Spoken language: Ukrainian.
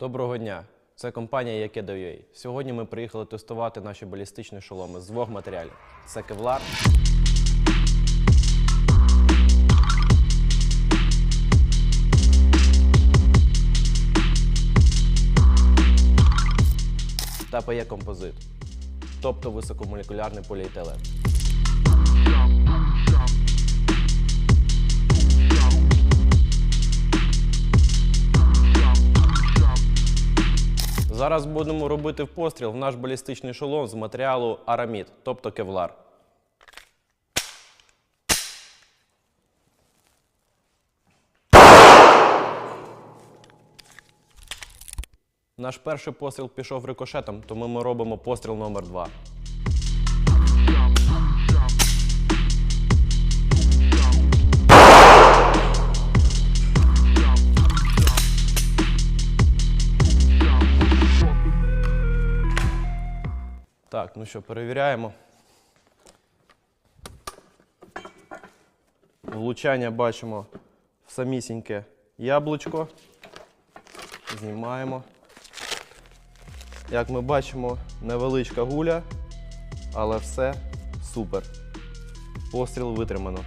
Доброго дня! Це компанія Yakedo.ua. Сьогодні ми приїхали тестувати наші балістичні шоломи з двох матеріалів: це Kevlar та PE композит, тобто високомолекулярний поліетилен. Зараз будемо робити постріл в наш балістичний шолом з матеріалу арамід, тобто кевлар. Наш перший постріл пішов рикошетом, тому ми робимо постріл номер 2 Так, ну що, перевіряємо. Влучання бачимо в самісіньке яблучко. Знімаємо. Як ми бачимо, невеличка гуля, але все супер. Постріл витримано.